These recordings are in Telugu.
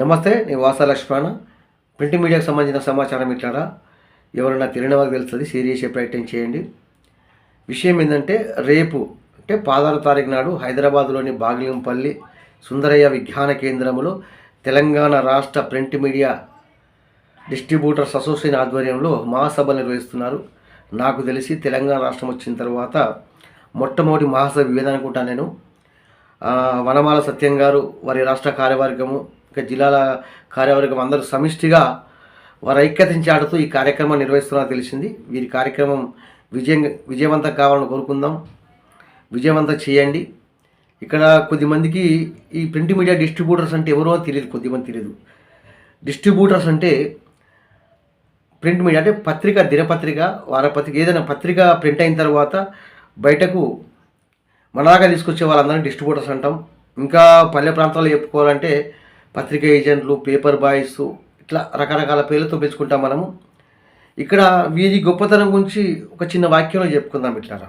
నమస్తే నేను వాసా లక్ష్మణ. ప్రింట్ మీడియాకు సంబంధించిన సమాచారం ఇట్లారా? ఎవరైనా తెలియని వారికి తెలుస్తుంది షేర్ చేసే ప్రయత్నం చేయండి. విషయం ఏంటంటే రేపు అంటే పదహారు తారీఖు నాడు హైదరాబాద్లోని బాగిలింపల్లి సుందరయ్య విజ్ఞాన కేంద్రంలో తెలంగాణ రాష్ట్ర ప్రింట్ మీడియా డిస్ట్రిబ్యూటర్స్ అసోసియేషన్ ఆధ్వర్యంలో మహాసభ నిర్వహిస్తున్నారు. నాకు తెలిసి తెలంగాణ రాష్ట్రం వచ్చిన తర్వాత మొట్టమొదటి మహాసభ ఇవేదనుకుంటా నేను. వనమాల సత్యం గారు వారి రాష్ట్ర కార్యవర్గము ఇంకా జిల్లాల కార్యవర్గం అందరూ సమిష్టిగా వారు ఐక్యతించి ఆడుతూ ఈ కార్యక్రమం నిర్వహిస్తున్నారని తెలిసింది. వీరి కార్యక్రమం విజయం విజయవంతం కావాలని కోరుకుందాం. విజయవంతం చేయండి. ఇక్కడ కొద్దిమందికి ఈ ప్రింట్ మీడియా డిస్ట్రిబ్యూటర్స్ అంటే ఎవరో తెలియదు కొద్దిమంది తెలియదు. డిస్ట్రిబ్యూటర్స్ అంటే ప్రింట్ మీడియా అంటే పత్రిక దినపత్రిక వారపత్రిక ఏదైనా పత్రిక ప్రింట్ అయిన తర్వాత బయటకు మనలాగా తీసుకొచ్చే వాళ్ళందరినీ డిస్ట్రిబ్యూటర్స్ అంటాం. ఇంకా పల్లె ప్రాంతాల్లో చెప్పుకోవాలంటే పత్రిక ఏజెంట్లు పేపర్ బాయ్స్ ఇట్లా రకరకాల పేర్లతో పెంచుకుంటాం మనము. ఇక్కడ వీరి గొప్పతనం గురించి ఒక చిన్న వాక్యంలో చెప్పుకుందాం ఇట్లారా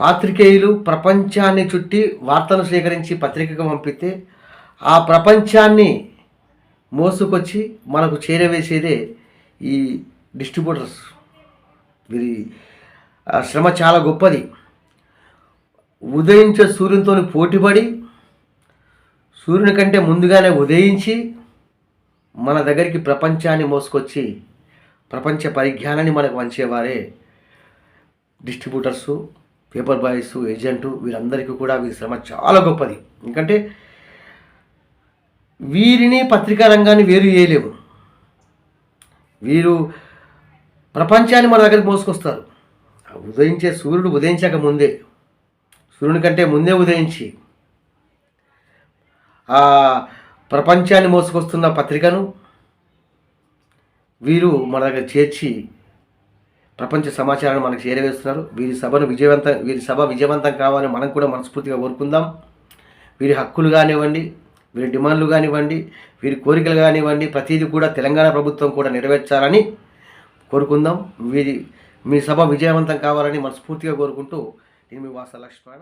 పాత్రికేయులు ప్రపంచాన్ని చుట్టి వార్తను సేకరించి పత్రికకు పంపితే ఆ ప్రపంచాన్ని మోసుకొచ్చి మనకు చేరవేసేదే ఈ డిస్ట్రిబ్యూటర్స్. వీరి శ్రమ చాలా గొప్పది. ఉదయించే సూర్యునితో పోటీపడి సూర్యుని కంటే ముందుగానే ఉదయించి మన దగ్గరికి ప్రపంచాన్ని మోసుకొచ్చి ప్రపంచ పరిజ్ఞానాన్ని మనకు వంచేవారే డిస్ట్రిబ్యూటర్సు పేపర్ బాయ్స్ ఏజెంటు వీరందరికీ కూడా వీరి శ్రమ చాలా గొప్పది. ఎందుకంటే వీరిని పత్రికా రంగాన్ని వేరు చేయలేము వీరు ప్రపంచాన్ని మన దగ్గరికి మోసుకొస్తారు. ఉదయించే సూర్యుడు ఉదయించక ముందే సూర్యుని కంటే ముందే ఉదయించి ప్రపంచాన్ని మోసుకొస్తున్న పత్రికను వీరు మన దగ్గర చేర్చి ప్రపంచ సమాచారాన్ని మనకు చేరవేస్తున్నారు. వీరి సభను విజయవంతం వీరి సభ విజయవంతం కావాలని మనం కూడా మనస్ఫూర్తిగా కోరుకుందాం. వీరి హక్కులు కానివ్వండి వీరి డిమాండ్లు కానివ్వండి వీరి కోరికలు కానివ్వండి ప్రతిదీ కూడా తెలంగాణ ప్రభుత్వం కూడా నెరవేర్చాలని కోరుకుందాం. వీరి మీ సభ విజయవంతం కావాలని మనస్ఫూర్తిగా కోరుకుంటూ నేను మీ వాస లక్ష్మణ